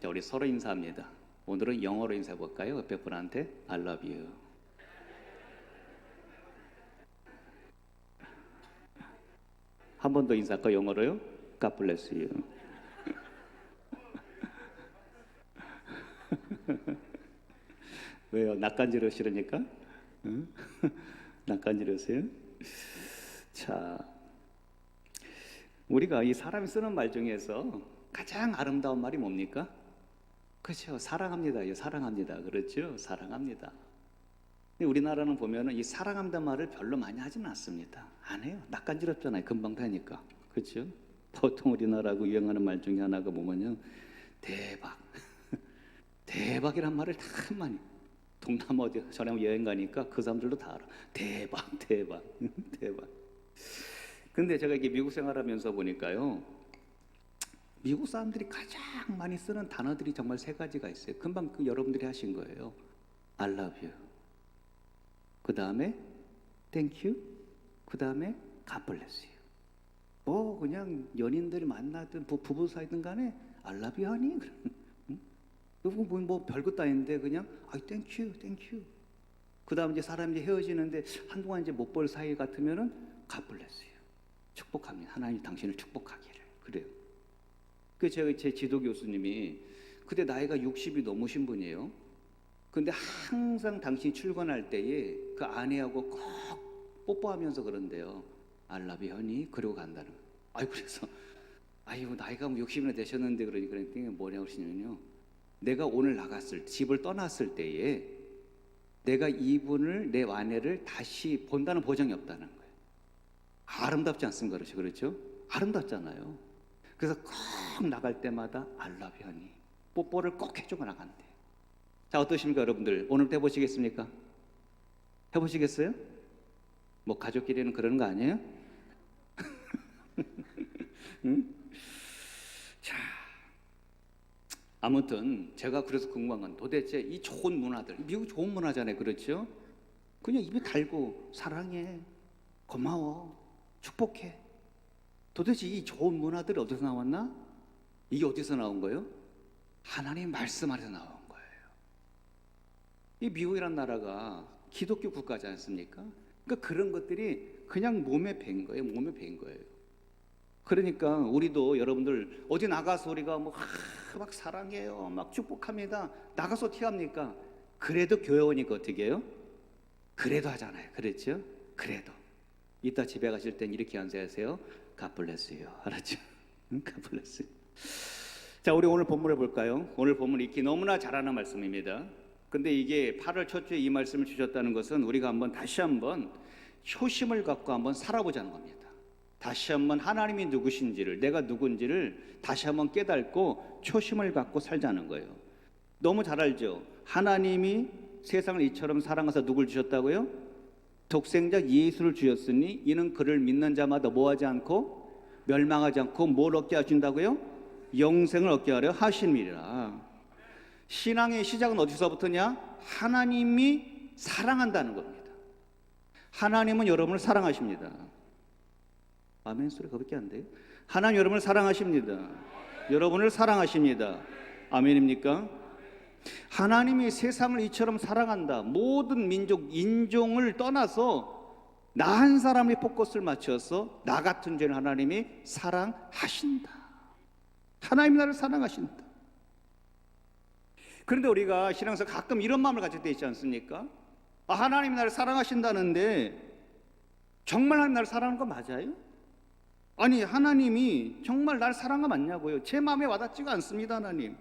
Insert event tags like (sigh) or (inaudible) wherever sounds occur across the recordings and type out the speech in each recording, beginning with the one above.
자, 우리 서로 인사합니다. 오늘은 영어로 인사해 볼까요? 옆에 분한테 I love you. 한 번 더 인사할까 영어로요? God bless you. (laughs) 왜요? 낯간지러 싫으니까? 응? (laughs) 낯간지러세요? 자, 우리가 이 사람이 쓰는 말 중에서 가장 아름다운 말이 뭡니까? 그렇죠. 사랑합니다요. 사랑합니다. 그렇죠. 사랑합니다. 우리나라는 보면은 이 사랑합니다 말을 별로 많이 하지는 않습니다. 안 해요. 낯간지럽잖아요. 금방 되니까. 그렇죠? 보통 우리나라하고 유행하는 말 중에 하나가 뭐냐면 대박. (laughs) 대박이란 말을 다 많이 동남아 어디 전에 여행 가니까 그 사람들도 다 알아. 대박, 대박, (laughs) 대박. 근데 제가 이게 미국 생활하면서 보니까요. 미국 사람들이 가장 많이 쓰는 단어들이 정말 세 가지가 있어요. 금방 그 여러분들이 하신 거예요. I love you. 그 다음에 thank you. 그 다음에 God bless you. 뭐 그냥 연인들이 만나든 부, 부부 사이든 간에 I love you 하니? (laughs) 그리고 뭐, 뭐 별것도 아닌데 그냥 I thank you, you. 그 다음 이제 사람이 이제 헤어지는데 한동안 이제 못 볼 사이 같으면은 you. 축복합니다. 하나님 당신을 축복하기를. 그래요. 그 제가 제 지도 교수님이 그때 나이가 60이 넘으신 분이에요. 근데 항상 당신이 출근할 때에 그 아내하고 꼭 뽀뽀하면서 그런데요. 알라비 현이 그러고 간다는 거예요. 아이 그래서 아이고 나이가 뭐 60이나 되셨는데 그러니 그랬더니 뭐냐고 그러시냐면요. 내가 오늘 나갔을 집을 떠났을 때에 내가 이분을 내 아내를 다시 본다는 보장이 없다는 거예요. 아름답지 않습니까? 그렇죠? 그렇죠? 아름답잖아요. 그래서 꼭 나갈 때마다 알라비 현이 뽀뽀를 꼭 해주고 나간대. 자 어떠십니까 여러분들? 오늘도 해보시겠습니까? 해보시겠어요? 뭐 가족끼리는 그러는 거 아니에요? (laughs) 응? 자 아무튼 제가 그래서 궁금한 건 도대체 이 좋은 문화들 미국 좋은 문화잖아요 그렇죠? 그냥 입에 달고 사랑해 고마워 축복해 도대체 이 좋은 문화들이 어디서 나왔나? 이게 어디서 나온 거예요? 하나님 말씀 안에서 나온 거예요. 이 미국이란 나라가 기독교 국가지 않습니까? 그러니까 그런 것들이 그냥 몸에 밴 거예요. 몸에 밴 거예요. 그러니까 우리도 여러분들 어디 나가서 우리가 뭐막 사랑해요, 막 축복합니다. 나가서 티합니까? 그래도 교회 오니까 어떻게 해요? 그래도 하잖아요. 그랬죠? 그래도. 이따 집에 가실 땐 이렇게 안세하세요. You. (laughs) 알았죠? you. 자, 우리 오늘 본문을 볼까요? 오늘 본문 읽기 너무나 잘하는 말씀입니다. 근데 이게 8월 첫 주에 이 말씀을 주셨다는 것은 우리가 한번 다시 한번 효심을 갖고 한번 살아보자는 겁니다. 다시 한번 하나님이 누구신지를 내가 누군지를 다시 한번 깨닫고 초심을 갖고 살자는 거예요. 너무 잘 알죠? 하나님이 세상을 이처럼 사랑하사 누굴 주셨다고요? 독생자 예수를 주셨으니 이는 그를 믿는 자마다 뭐하지 않고 멸망하지 않고 뭘 얻게 하신다고요? 영생을 얻게 하려 하심이라. 신앙의 시작은 어디서부터냐? 하나님이 사랑한다는 겁니다. 하나님은 여러분을 사랑하십니다. 아멘 소리 그밖에 안 돼요? 하나님 여러분을 사랑하십니다. 여러분을 사랑하십니다. 아멘입니까? 하나님이 세상을 이처럼 사랑한다. 모든 민족, 인종을 떠나서 나 한 사람의 포커스를 맞춰서 나 같은 죄를 하나님이 사랑하신다. 하나님이 나를 사랑하신다. 그런데 우리가 신앙에서 가끔 이런 마음을 가질 때 있지 않습니까? 아, 하나님이 나를 사랑하신다는데 정말 하나님 나를 사랑하는 거 맞아요? 아니 하나님이 정말 날 사랑하 맞냐고요? 제 마음에 와닿지가 않습니다, 하나님.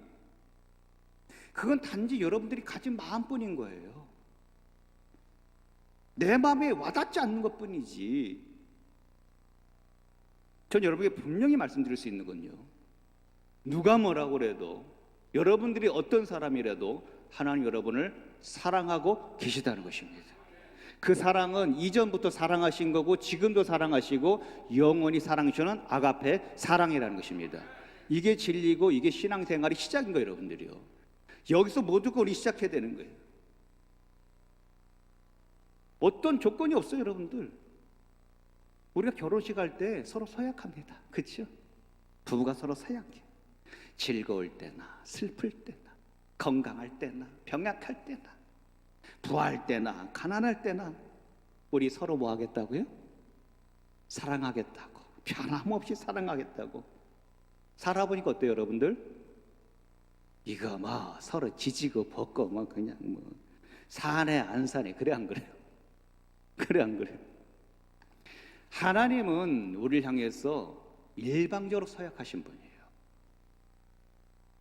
그건 단지 여러분들이 가진 마음뿐인 거예요. 내 마음에 와닿지 않는 것뿐이지. 전 여러분에게 분명히 말씀드릴 수 있는 건요. 누가 뭐라고 그래도 여러분들이 어떤 사람이라도 하나님 여러분을 사랑하고 계시다는 것입니다. 그 사랑은 이전부터 사랑하신 거고 지금도 사랑하시고 영원히 사랑하시는 아가페 사랑이라는 것입니다. 이게 진리고 이게 신앙생활의 시작인 거예요, 여러분들이요. 여기서 우리 시작해야 되는 거예요. 어떤 조건이 없어요, 여러분들. 우리가 결혼식 할 때 서로 서약합니다. 그렇죠? 부부가 서로 서약해. 즐거울 때나 슬플 때나 건강할 때나 병약할 때나 부할 때나 가난할 때나 우리 서로 뭐 하겠다고요? 사랑하겠다고 변함없이 사랑하겠다고 살아보니까 어때요 여러분들? 이거 뭐 서로 지지고 벗고 뭐 그냥 뭐 사네 안 사네 그래 안 그래요? 그래 안 그래요? 하나님은 우리를 향해서 일방적으로 서약하신 분이에요.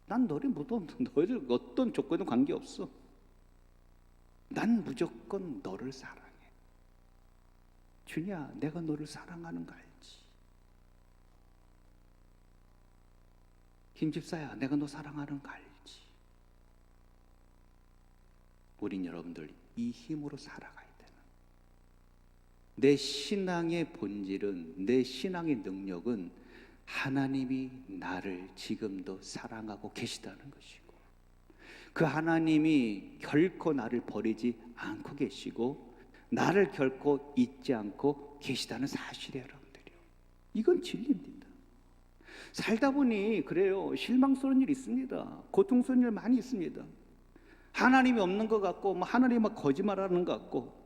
난 너를 무도 너희들 어떤 조건도 관계없어. 난 무조건 너를 사랑해. 주냐, 내가 너를 사랑하는 거 알지? 김 집사야, 내가 너 사랑하는 거 알지? 우린 여러분들 이 힘으로 살아가야 되는. 내 신앙의 본질은 내 신앙의 능력은 하나님이 나를 지금도 사랑하고 계시다는 것이고 그 하나님이 결코 나를 버리지 않고 계시고 나를 결코 잊지 않고 계시다는 사실이에요, 여러분들이요. 이건 진리입니다. 살다 보니 그래요. 실망스러운 일 있습니다. 고통스러운 일 많이 있습니다. 하나님이 없는 것 같고 뭐 하나님이 막 거짓말하는 것 같고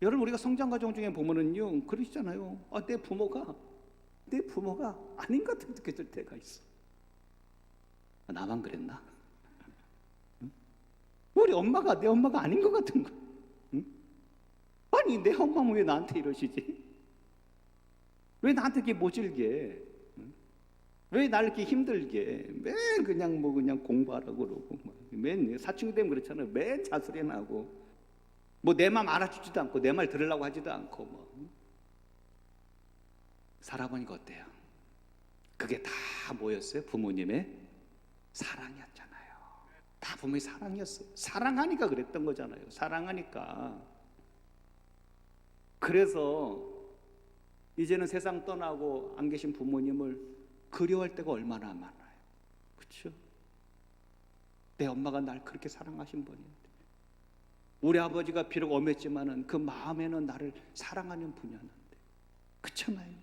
여러분 우리가 성장 과정 중에 보면은요 그러시잖아요. 아, 내 부모가 내 부모가 아닌 것 같은 느껴질 때가 있어. 아, 나만 그랬나? 응? 우리 엄마가 내 엄마가 아닌 것 같은 거. 응? 아니 내 엄마는 왜 나한테 이러시지? 왜 나한테 이렇게 모질게? 응? 왜 나를 이렇게 힘들게? 맨 그냥 뭐 그냥 공부하라고 그러고 막. 맨 사춘기 되면 그렇잖아요. 맨 자수리 나고 뭐 내 맘 알아주지도 않고 내 말 들으려고 하지도 않고 뭐 살아보니까 어때요? 그게 다 뭐였어요? 부모님의 사랑이었잖아요. 다 부모의 사랑이었어요. 사랑하니까 그랬던 거잖아요. 사랑하니까. 그래서 이제는 세상 떠나고 안 계신 부모님을 그리워할 때가 얼마나 많아요. 그렇죠? 내 엄마가 날 그렇게 사랑하신 분인데 우리 아버지가 비록 엄했지만은 그 마음에는 나를 사랑하는 분이었는데 그렇잖아요.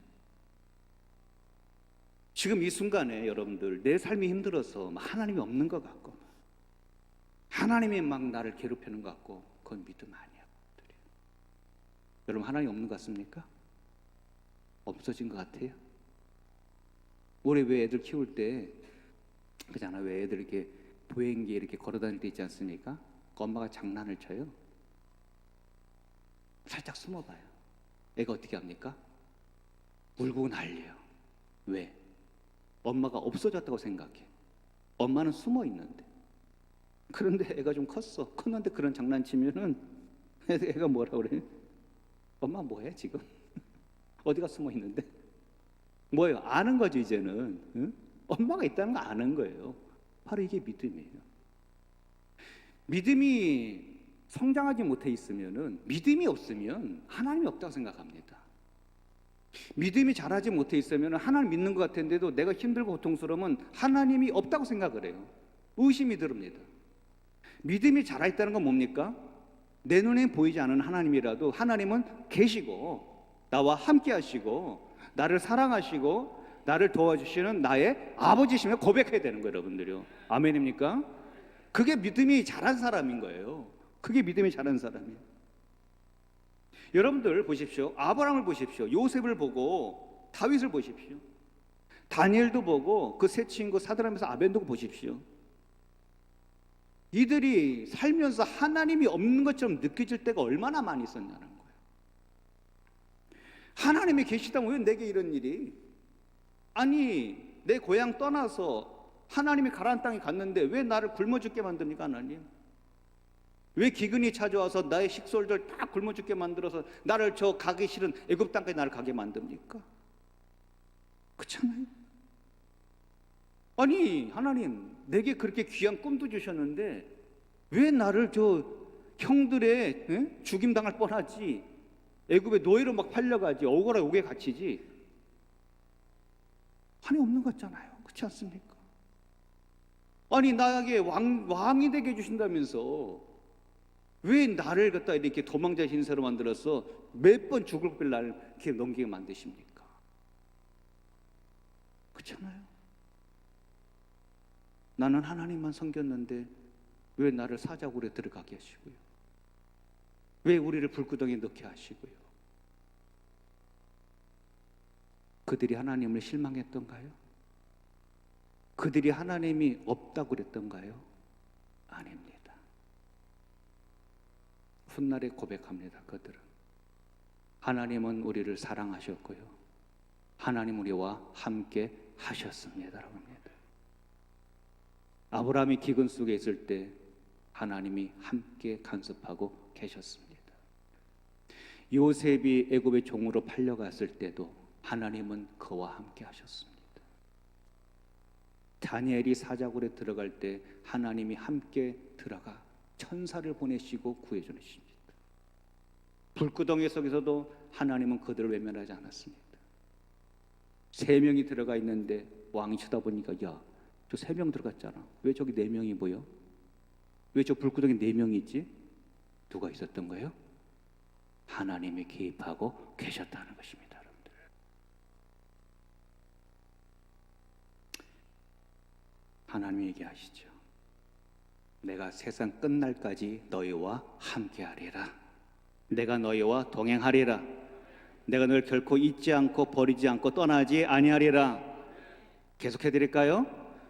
지금 이 순간에 여러분들 내 삶이 힘들어서 막 하나님이 없는 것 같고 하나님이 막 나를 괴롭히는 것 같고 그건 믿음 아니야. 여러분 하나님 없는 것 같습니까? 없어진 것 같아요. 올해 왜 애들 키울 때 그잖아 왜 애들 이렇게 보행기에 이렇게 걸어 다닐 때 있지 않습니까? 그 엄마가 장난을 쳐요. 살짝 숨어봐요. 애가 어떻게 합니까? 울고 난리요. 왜? 엄마가 없어졌다고 생각해. 엄마는 숨어 있는데. 그런데 애가 좀 컸어. 컸는데 그런 장난치면은 (laughs) 애가 뭐라 그래? 엄마 뭐해 지금? (laughs) 어디가 숨어 있는데? 뭐예요? 아는 거죠 이제는. 응? 엄마가 있다는 거 아는 거예요. 바로 이게 믿음이에요. 믿음이 성장하지 못해 있으면은 믿음이 없으면 하나님이 없다고 생각합니다. 믿음이 자라지 못해 있으면 하나님 믿는 것 같은데도 내가 힘들고 고통스러우면 하나님이 없다고 생각을 해요. 의심이 들습니다. 믿음이 자라 있다는 건 뭡니까? 내 눈에 보이지 않은 하나님이라도 하나님은 계시고 나와 함께 하시고 나를 사랑하시고 나를 도와주시는 나의 아버지심을 고백해야 되는 거예요, 여러분들요. 아멘입니까? 그게 믿음이 자란 사람인 거예요. 그게 믿음이 자란 사람이에요. 여러분들 보십시오. 아브라함을 보십시오. 요셉을 보고 다윗을 보십시오. 다니엘도 보고 그 세 친구 사드라면서 아벤도 보십시오. 이들이 살면서 하나님이 없는 것처럼 느껴질 때가 얼마나 많이 있었냐는. 하나님이 계시다면 왜 내게 이런 일이? 아니 내 고향 떠나서 하나님이 가라앉은 땅에 갔는데 왜 나를 굶어 죽게 만듭니까 하나님? 왜 기근이 찾아와서 나의 식솔들 다 굶어 죽게 만들어서 나를 저 가기 싫은 애굽 땅까지 나를 가게 만듭니까? 그렇잖아요. 아니 하나님 내게 그렇게 귀한 꿈도 주셨는데 왜 나를 저 형들의 에? 죽임 당할 뻔하지 애굽의 노예로 막 팔려가지 억울하게 옥에 갇히지 하나님 없는 것 같잖아요. 그렇지 않습니까? 아니 나에게 왕, 왕이 되게 해주신다면서 왜 나를 갖다 이렇게 도망자 신세로 만들어서 몇 번 죽을 빌날 이렇게 넘기게 만드십니까? 그렇잖아요. 나는 하나님만 섬겼는데 왜 나를 사자굴에 들어가게 하시고요? 왜 우리를 불구덩이에 넣게 하시고요? 그들이 하나님을 실망했던가요? 그들이 하나님이 없다고 그랬던가요? 아닙니다. 훗날에 고백합니다. 그들은 하나님은 우리를 사랑하셨고요. 하나님 우리와 함께 하셨습니다라고 합니다. 아브라함이 기근 속에 있을 때 하나님이 함께 간섭하고 계셨습니다. 요셉이 애굽의 종으로 팔려갔을 때도 하나님은 그와 함께 하셨습니다. 다니엘이 사자굴에 들어갈 때 하나님이 함께 들어가 천사를 보내시고 구해 주십니다. 불구덩이 속에서도 하나님은 그들을 외면하지 않았습니다. 세 명이 들어가 있는데 왕이 쳐다보니까 야, 저 세 명 들어갔잖아. 왜 저기 네 명이 보여? 왜 저 불구덩이 네 명이 있지? 누가 있었던 거예요? 하나님이 개입하고 계셨다는 것입니다, 여러분들. 하나님 얘기하시죠. 내가 세상 끝날까지 너희와 함께하리라. 내가 너희와 동행하리라. 내가 너를 결코 잊지 않고 버리지 않고 떠나지 아니하리라. 계속해 드릴까요?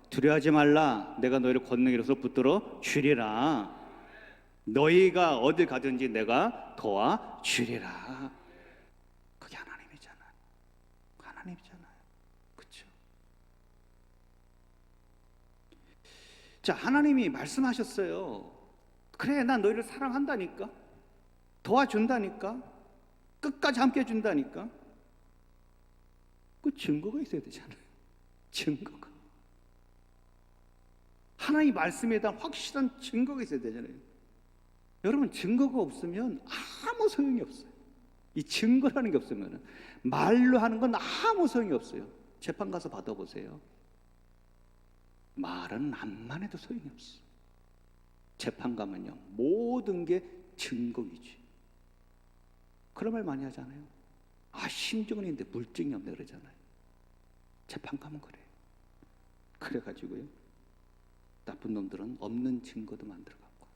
두려워하지 말라. 내가 너희를 권능이로서 붙들어 주리라. 너희가 어딜 가든지 내가 도와 주리라. 그게 하나님이잖아요. 하나님이잖아요. 그렇죠? 자, 하나님이 말씀하셨어요. 그래, 난 너희를 사랑한다니까. 도와준다니까. 끝까지 함께 해준다니까. 그 증거가 있어야 되잖아요. 증거가. 하나님 말씀에 대한 확실한 증거가 있어야 되잖아요. 여러분 증거가 없으면 아무 소용이 없어요. 이 증거라는 게 없으면 말로 하는 건 아무 소용이 없어요. 재판 가서 받아보세요. 말은 암만 해도 소용이 없어. 재판 가면요 모든 게 증거이지. 그런 말 많이 하잖아요. 아 심증은 있는데 물증이 없네 그러잖아요. 재판 가면 그래. 그래가지고요 나쁜 놈들은 없는 증거도 만들어 갖고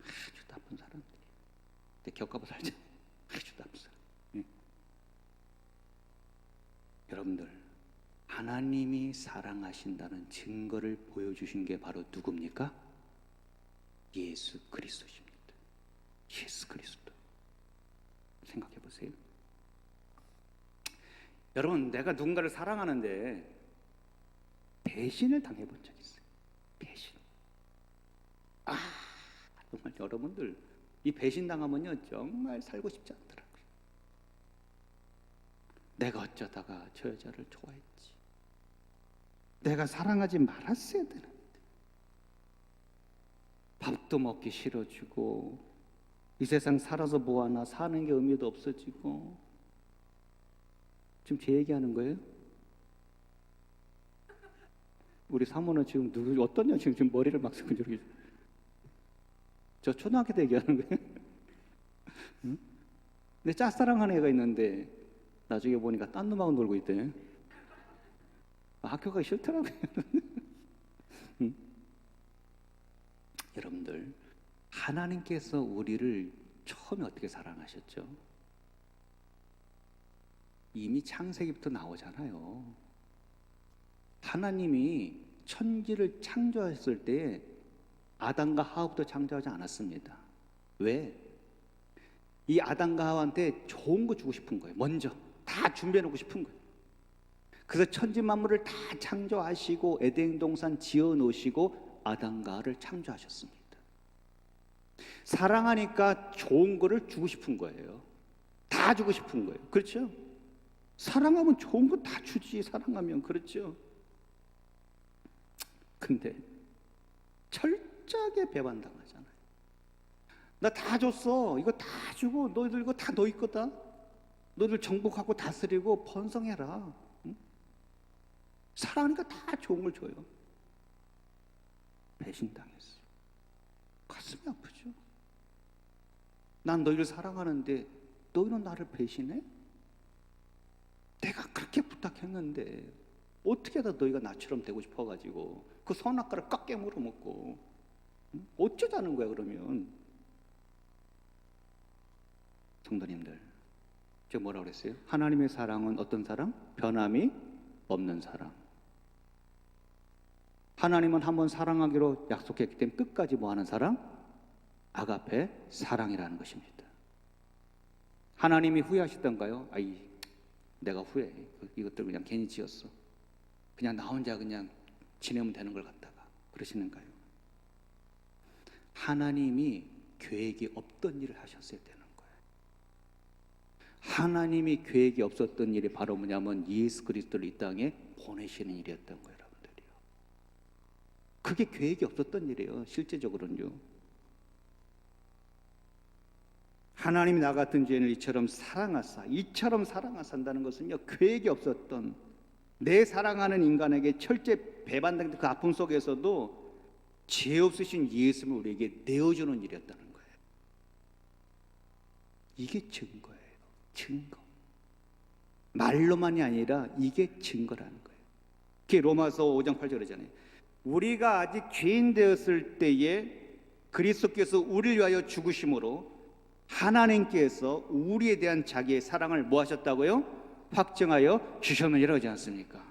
아주 나쁜 사람들이. 내 겪어봐 살자. 아주 나쁜 사람. 예. 여러분들 하나님이 사랑하신다는 증거를 보여주신 게 바로 누굽니까? 예수 그리스도십니다. 예수 그리스도. 생각해 보세요. 여러분, 내가 누군가를 사랑하는데 배신을 당해본 적 있어요. 배신. 아, 정말 여러분들 이 배신 당하면요 정말 살고 싶지 않더라고요. 내가 어쩌다가 저 여자를 좋아했지. 내가 사랑하지 말았어야 되는데. 밥도 먹기 싫어지고 이 세상 살아서 뭐하나 사는 게 의미도 없어지고 지금 제 얘기하는 거예요? 우리 사모는 지금 누구 어떤 년 지금 지금 머리를 막 쓰고 저렇게 저 초등학교 때 얘기하는 거예요? 응? 근데 짝사랑하는 애가 있는데 나중에 보니까 딴 놈하고 놀고 있대. 아, 학교 가기 싫더라고요. 응? (laughs) 여러분들 하나님께서 우리를 처음에 어떻게 사랑하셨죠? 이미 창세기부터 나오잖아요. 하나님이 천지를 창조했을 때 아담과 하와부터 창조하지 않았습니다. 왜? 이 아담과 하와한테 좋은 거 주고 싶은 거예요. 먼저 다 준비해 놓고 싶은 거예요. 그래서 천지 만물을 다 창조하시고 에덴 동산 지어 놓으시고 아담과 하와를 창조하셨습니다. 사랑하니까 좋은 거를 주고 싶은 거예요. 다 주고 싶은 거예요. 그렇죠? 사랑하면 좋은 거 다 주지. 사랑하면 그렇죠? 근데 철저하게 배반당하잖아요. 나 다 줬어. 이거 다 주고 너희들 이거 다 너희 거다. 너희들 정복하고 다스리고 번성해라. 응? 사랑하니까 다 좋은 걸 줘요. 배신당했어. 가슴이 아프죠. 난 너희를 사랑하는데 너희는 나를 배신해? 내가 그렇게 부탁했는데 어떻게 다 너희가 나처럼 되고 싶어가지고 그 선악과를 깎게 물어먹고 응? 어쩌자는 거야 그러면 성도님들 제가 뭐라 그랬어요? 하나님의 사랑은 어떤 사랑? 변함이 없는 사랑 하나님은 한번 사랑하기로 약속했기 때문에 끝까지 뭐 하는 사랑? 아가페 사랑이라는 것입니다 하나님이 후회하셨던가요? 아이 내가 후회 이것들 그냥 괜히 지었어 그냥 나 혼자 그냥 지내면 되는 걸 갖다가 그러시는가요? 하나님이 계획이 없던 일을 하셨어야 되는 거예요. 하나님이 계획이 없었던 일이 바로 뭐냐면 예수 그리스도를 이 땅에 보내시는 일이었던 거예요. 그게 계획이 없었던 일이에요, 실제적으로는요. 하나님이 나 같은 죄인을 이처럼 사랑하사, 이처럼 사랑하산다는 것은요, 계획이 없었던 내 사랑하는 인간에게 철제 배반당한 그 아픔 속에서도 죄 없으신 예수를 우리에게 내어주는 일이었다는 거예요. 이게 증거예요. 증거. 말로만이 아니라 이게 증거라는 거예요. 그게 로마서 5장 8절 그러잖아요. 우리가 아직 죄인 되었을 때에 그리스도께서 우리를 위하여 죽으심으로 하나님께서 우리에 대한 자기의 사랑을 뭐 하셨다고요? 확정하여 주셨느니라 하지 않습니까?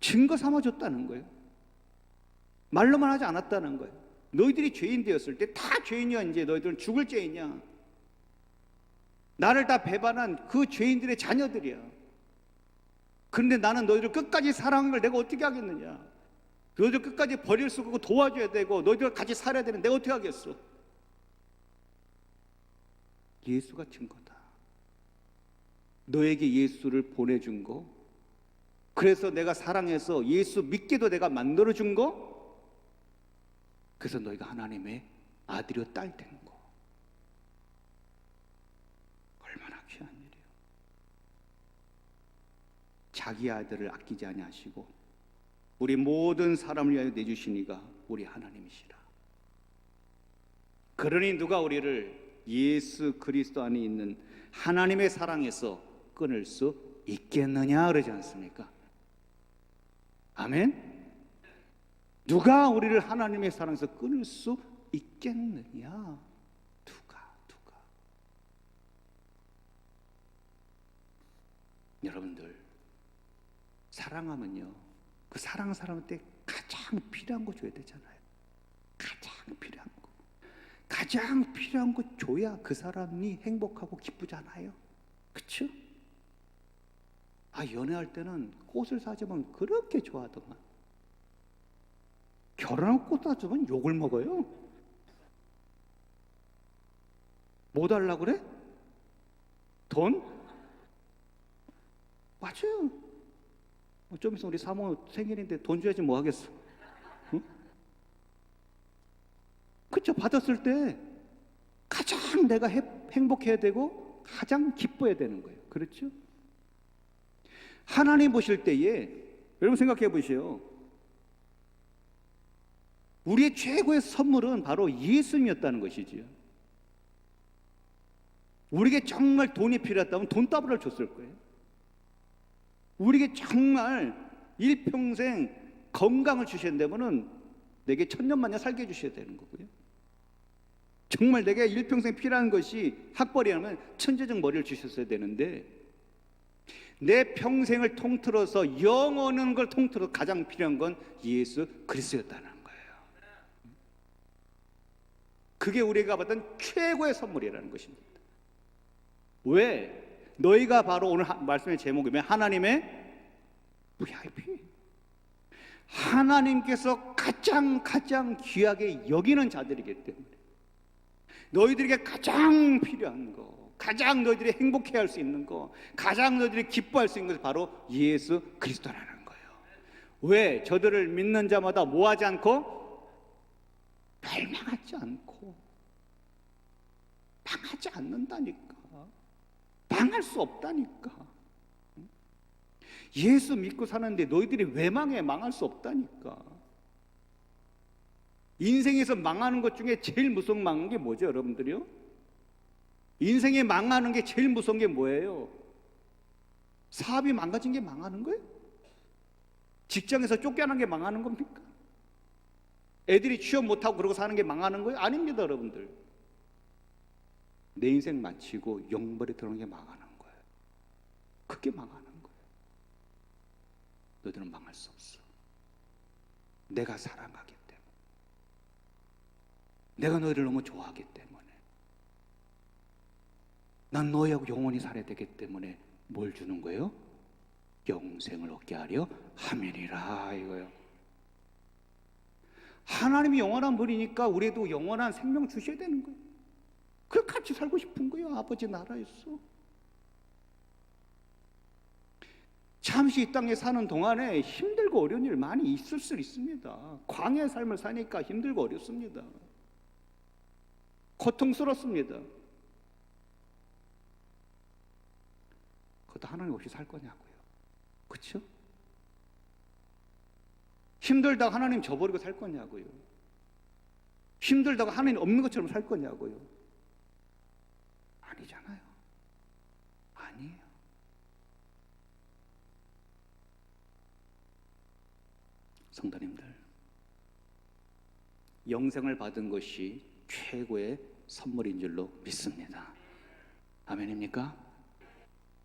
증거 삼아 줬다는 거예요. 말로만 하지 않았다는 거예요. 너희들이 죄인 되었을 때 다 죄인이야 이제 너희들은 죽을 죄인이야. 나를 다 배반한 그 죄인들의 자녀들이야. 그런데 나는 너희들 끝까지 사랑한 걸 내가 어떻게 하겠느냐? 너희들 끝까지 버릴 수 없고 도와줘야 되고 너희들 같이 살아야 되는데 내가 어떻게 하겠어? 예수가 증거다. 너에게 예수를 보내준 거, 그래서 내가 사랑해서 예수 믿게도 내가 만들어준 거, 그래서 너희가 하나님의 아들이요 딸된 거. 얼마나 귀한 일이에요. 자기 아들을 아끼지 아니하시고 우리 모든 사람을 위하여 내주시니가 우리 하나님이시라. 그러니 누가 우리를 예수 그리스도 안에 있는 하나님의 사랑에서 끊을 수 있겠느냐 그러지 않습니까? 아멘. 누가 우리를 하나님의 사랑에서 끊을 수 있겠느냐? 누가 누가? 여러분들 사랑하면요 그 사랑 사람한테 가장 필요한 거 줘야 되잖아요. 가장 필요한 거. 가장 필요한 거 줘야 그 사람이 행복하고 기쁘잖아요. 그쵸? 아, 연애할 때는 꽃을 사주면 그렇게 좋아하더만. 결혼하고 꽃 사주면 욕을 먹어요. 뭐 달라고 그래? 돈? 맞아요. 뭐좀 있으면 우리 사모 생일인데 돈 줘야지 뭐 하겠어. 응? 그쵸? 받았을 때 가장 내가 해- 행복해야 되고 가장 기뻐야 되는 거예요. 그렇죠? 하나님 보실 때에 여러분 생각해 보세요. 우리의 최고의 선물은 바로 예수님이었다는 것이지요. 우리에게 정말 돈이 필요했다면 돈다발을 줬을 거예요. 우리에게 정말 일평생 건강을 주신다면은 내게 천년만년 살게 해주셔야 되는 거고요. 정말 내게 일평생 필요한 것이 학벌이라면 천재적 머리를 주셨어야 되는데 내 평생을 통틀어서 영원한 걸 통틀어 가장 필요한 건 예수 그리스도였다는 거예요. 그게 우리가 받은 최고의 선물이라는 것입니다. 왜? 너희가 바로 오늘 하- 말씀의 제목이면 하나님의 VIP. 하나님께서 가장 가장 귀하게 여기는 자들이기 때문에 너희들에게 가장 필요한 거, 가장 너희들이 행복해 할 수 있는 거, 가장 너희들이 기뻐할 수 있는 것이 바로 예수 그리스도라는 거예요. 왜? 저들을 믿는 자마다 뭐하지 않고 멸망하지 않고 망하지 않는다니까. 망할 수 없다니까. 예수 믿고 사는데 너희들이 왜 망해? 망할 수 없다니까. 인생에서 망하는 것 중에 제일 무서운 망한 게 뭐죠, 여러분들이요? 인생에 망하는 게 제일 무서운 게 뭐예요? 사업이 망가진 게 망하는 거예요? 직장에서 쫓겨난 게 망하는 겁니까? 애들이 취업 못하고 그러고 사는 게 망하는 거예요? 아닙니다, 여러분들. 내 인생 마치고 영벌에 들어오는 게 망하는 거예요. 그게 망하는 거예요. 너희들은 망할 수 없어. 내가 사랑하기 때문에. 내가 너희를 너무 좋아하기 때문에. 난 너희하고 영원히 살아야 되기 때문에 뭘 주는 거예요? 영생을 얻게 하려 함이니라 이거요. 하나님이 영원한 분이니까 우리도 영원한 생명 주셔야 되는 거예요. 그 같이 살고 싶은 거예요. 아버지 나라에서. 잠시 이 땅에 사는 동안에 힘들고 어려운 일 많이 있을 수 있습니다. 광야의 삶을 사니까 힘들고 어렵습니다. 고통스럽습니다. 그것도 하나님 없이 살 거냐고요. 그렇죠? 힘들다가 하나님 저버리고 살 거냐고요. 힘들다가 하나님 없는 것처럼 살 거냐고요. 아니잖아요. 아니에요. 성도님들, 영생을 받은 것이 최고의 선물인 줄로 믿습니다. 아멘입니까?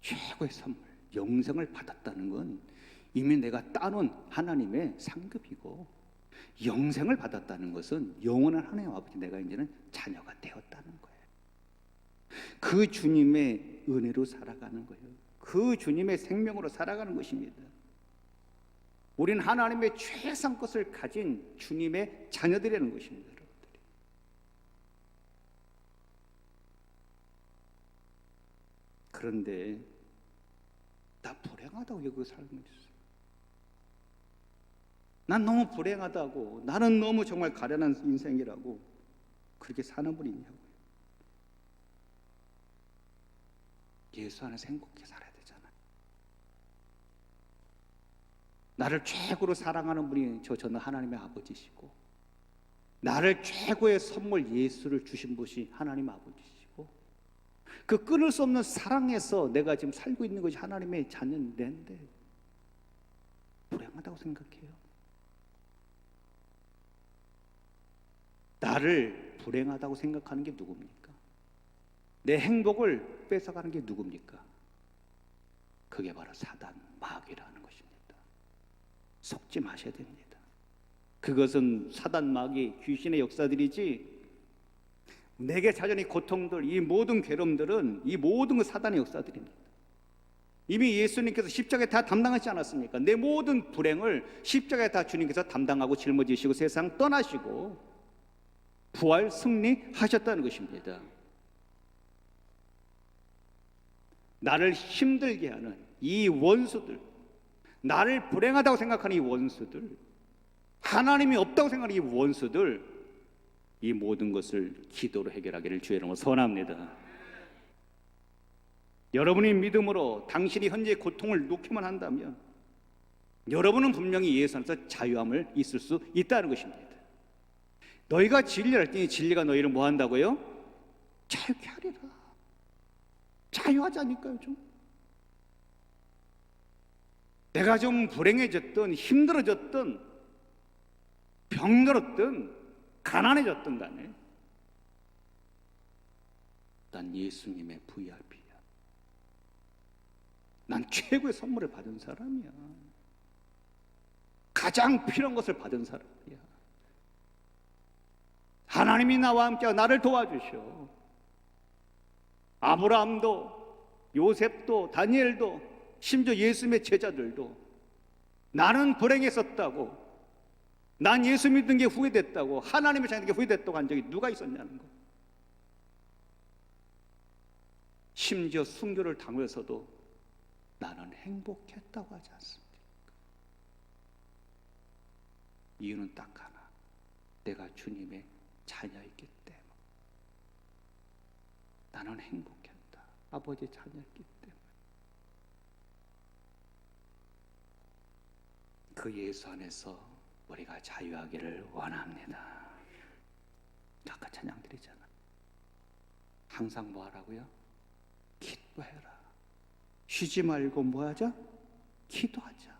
최고의 선물, 영생을 받았다는 건 이미 내가 따놓은 하나님의 상급이고 영생을 받았다는 것은 영원한 하나님 아버지 내가 이제는 자녀가 되었다는 거예요. 그 주님의 은혜로 살아가는 거예요. 그 주님의 생명으로 살아가는 것입니다. 우리는 하나님의 최상 것을 가진 주님의 자녀들이라는 것입니다, 여러분들이. 그런데 나 불행하다고 여기 살고 있어요. 난 너무 불행하다고 나는 너무 정말 가련한 인생이라고 그렇게 사는 분이 있냐고요. 예수 안에서 행복해 살아야 되잖아요. 나를 최고로 사랑하는 분이 저 저는 하나님의 아버지시고 나를 최고의 선물 예수를 주신 분이 하나님 아버지시고 그 끊을 수 없는 사랑에서 내가 지금 살고 있는 것이 하나님의 자녀인데 불행하다고 생각해요. 나를 불행하다고 생각하는 게 누굽니까? 내 행복을 뺏어가는 게 누굽니까? 그게 바로 사단 마귀라는 것입니다. 속지 마셔야 됩니다. 그것은 사단 마귀 귀신의 역사들이지 내게 자전이 고통들 이 모든 괴로움들은 이 모든 것 사단의 역사들입니다. 이미 예수님께서 십자가에 다 담당하지 않았습니까? 내 모든 불행을 십자가에 다 주님께서 담당하고 짊어지시고 세상 떠나시고 부활 승리하셨다는 것입니다. 나를 힘들게 하는 이 원수들, 나를 불행하다고 생각하는 이 원수들, 하나님이 없다고 생각하는 이 원수들, 이 모든 것을 기도로 해결하기를 주의 이름으로 선합니다. 여러분의 믿음으로 당신이 현재 고통을 놓기만 한다면 여러분은 분명히 예수 안에서 자유함을 있을 수 있다는 것입니다. 너희가 진리를 할 때니 진리가 너희를 뭐 한다고요? 자유케 하리라. 자유하자니까요, 좀. 내가 좀 불행해졌든 힘들어졌든 병들었든 가난해졌든 간에 난 예수님의 VIP야. 난 최고의 선물을 받은 사람이야. 가장 필요한 것을 받은 사람이야. 하나님이 나와 함께 나를 도와주셔. 아브라함도 요셉도 다니엘도 심지어 예수님의 제자들도 나는 불행했었다고 난 예수 믿은 게 후회됐다고 하나님의 자녀에게 후회됐다고 한 적이 누가 있었냐는 거. 심지어 순교를 당해서도 나는 행복했다고 하지 않습니까? 이유는 딱 하나. 내가 주님의 자녀이기 때문에 나는 행복했다. 아버지 자녀이기 때문에 그 예수 안에서 우리가 자유하기를 원합니다. 아까 찬양 드리잖아. 항상 뭐 하라고요? 기도해라. 쉬지 말고 뭐 하자? 기도하자.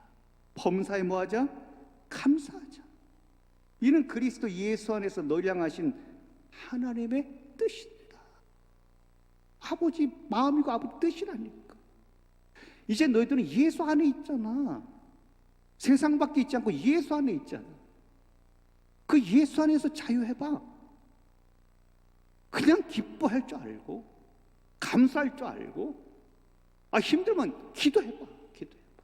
범사에 뭐 하자? 감사하자. 이는 그리스도 예수 안에서 향하신 하나님의 뜻이다. 아버지 마음이고 아버지 뜻이라니까. 이제 너희들은 예수 안에 있잖아. 세상 밖에 있지 않고 예수 안에 있잖아. 그 예수 안에서 자유해봐. 그냥 기뻐할 줄 알고, 감사할 줄 알고, 아, 힘들면 기도해봐. 기도해봐.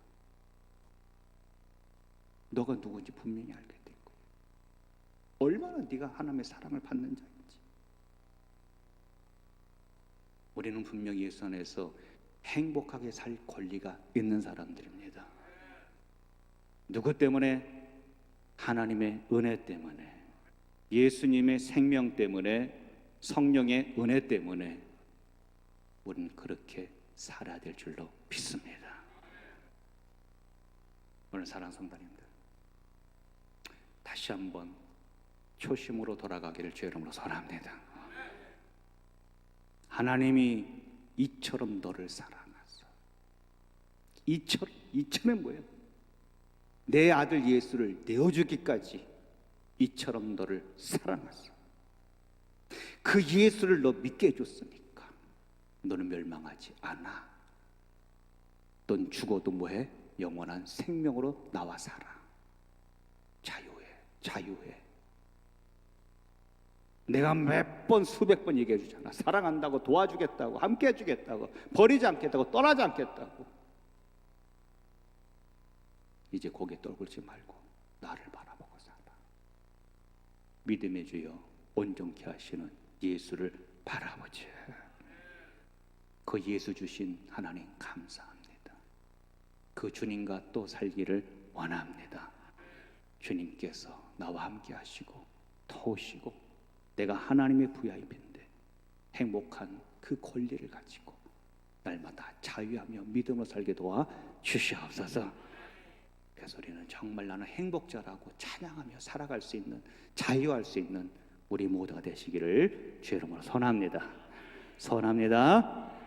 너가 누군지 분명히 알게 될 거야. 얼마나 네가 하나님의 사랑을 받는 자인지. 우리는 분명히 예수 안에서 행복하게 살 권리가 있는 사람들입니다. 누구 때문에? 하나님의 은혜 때문에, 예수님의 생명 때문에, 성령의 은혜 때문에 우리는 그렇게 살아야 될 줄로 믿습니다. 오늘 사랑 성도님들 다시 한번 초심으로 돌아가기를 주의 이름으로 선합니다. 하나님이 이처럼 너를 사랑하사. 이처럼 이처럼 뭐예요? 내 아들 예수를 내어 주기까지 이처럼 너를 사랑하사. 그 예수를 너 믿게 해 줬으니까 너는 멸망하지 않아. 넌 죽어도 뭐해? 영원한 생명으로 나와 살아. 자유해, 자유해. 내가 몇 번 수백 번 얘기해 주잖아. 사랑한다고 도와주겠다고 함께 해 주겠다고 버리지 않겠다고 떠나지 않겠다고. 이제 고개 떨굴지 말고 나를 바라보고 살아. 믿음의 주여 온전케 하시는 예수를 바라보자. 그 예수 주신 하나님 감사합니다. 그 주님과 또 살기를 원합니다. 주님께서 나와 함께 하시고 도우시고 내가 하나님의 부하입인데 행복한 그 권리를 가지고 날마다 자유하며 믿음으로 살게 도와 주시옵소서. 그래서 우리는 정말 나는 행복자라고 찬양하며 살아갈 수 있는 자유할 수 있는 우리 모두가 되시기를 주의 이름으로 선합니다. 선합니다.